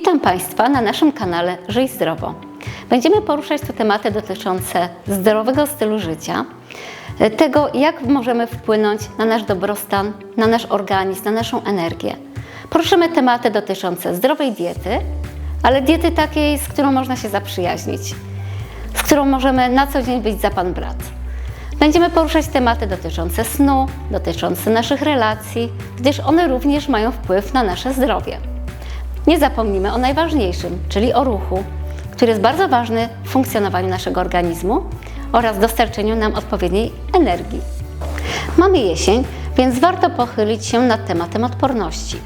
Państwa na naszym kanale Żyj Zdrowo. Będziemy poruszać tu tematy dotyczące zdrowego stylu życia, tego jak możemy wpłynąć na nasz dobrostan, na nasz organizm, na naszą energię. Poruszymy tematy dotyczące zdrowej diety, ale diety takiej, z którą można się zaprzyjaźnić, z którą możemy na co dzień być za pan brat. Będziemy poruszać tematy dotyczące snu, dotyczące naszych relacji, gdyż one również mają wpływ na nasze zdrowie. Nie zapomnimy o najważniejszym, czyli o ruchu, który jest bardzo ważny w funkcjonowaniu naszego organizmu oraz dostarczeniu nam odpowiedniej energii. Mamy jesień, więc warto pochylić się nad tematem odporności.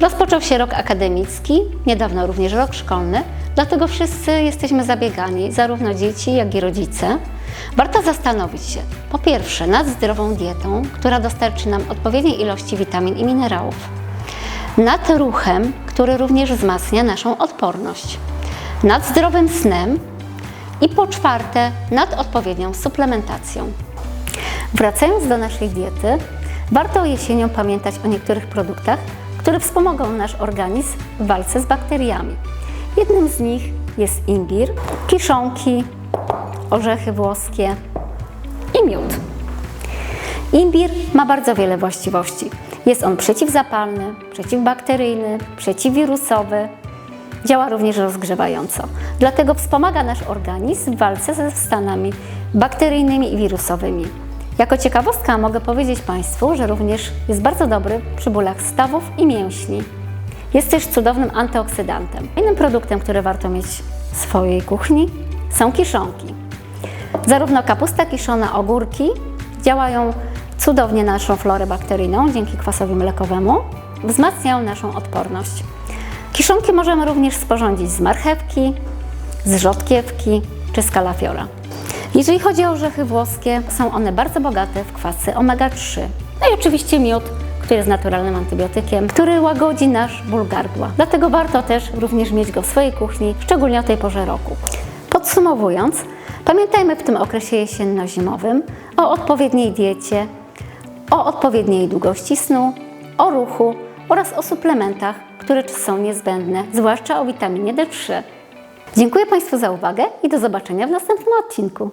Rozpoczął się rok akademicki, niedawno również rok szkolny, dlatego wszyscy jesteśmy zabiegani, zarówno dzieci, jak i rodzice. Warto zastanowić się, po pierwsze, nad zdrową dietą, która dostarczy nam odpowiedniej ilości witamin i minerałów nad ruchem, który również wzmacnia naszą odporność, nad zdrowym snem i po czwarte, nad odpowiednią suplementacją. Wracając do naszej diety, warto jesienią pamiętać o niektórych produktach, które wspomogą nasz organizm w walce z bakteriami. Jednym z nich jest imbir, kiszonki, orzechy włoskie i miód. Imbir ma bardzo wiele właściwości. Jest on przeciwzapalny, przeciwbakteryjny, przeciwwirusowy. Działa również rozgrzewająco. Dlatego wspomaga nasz organizm w walce ze stanami bakteryjnymi i wirusowymi. Jako ciekawostka mogę powiedzieć Państwu, że również jest bardzo dobry przy bólach stawów i mięśni. Jest też cudownym antyoksydantem. Innym produktem, który warto mieć w swojej kuchni są kiszonki. Zarówno kapusta kiszona, ogórki działają cudownie na naszą florę bakteryjną dzięki kwasowi mlekowemu, wzmacniają naszą odporność. Kiszonki możemy również sporządzić z marchewki, z rzodkiewki czy z kalafiora. Jeżeli chodzi o orzechy włoskie, są one bardzo bogate w kwasy omega-3. No i oczywiście miód, który jest naturalnym antybiotykiem, który łagodzi nasz ból gardła. Dlatego warto też również mieć go w swojej kuchni, szczególnie o tej porze roku. Podsumowując, pamiętajmy w tym okresie jesienno-zimowym o odpowiedniej diecie, o odpowiedniej długości snu, o ruchu oraz o suplementach, które są niezbędne, zwłaszcza o witaminie D3. Dziękuję Państwu za uwagę i do zobaczenia w następnym odcinku.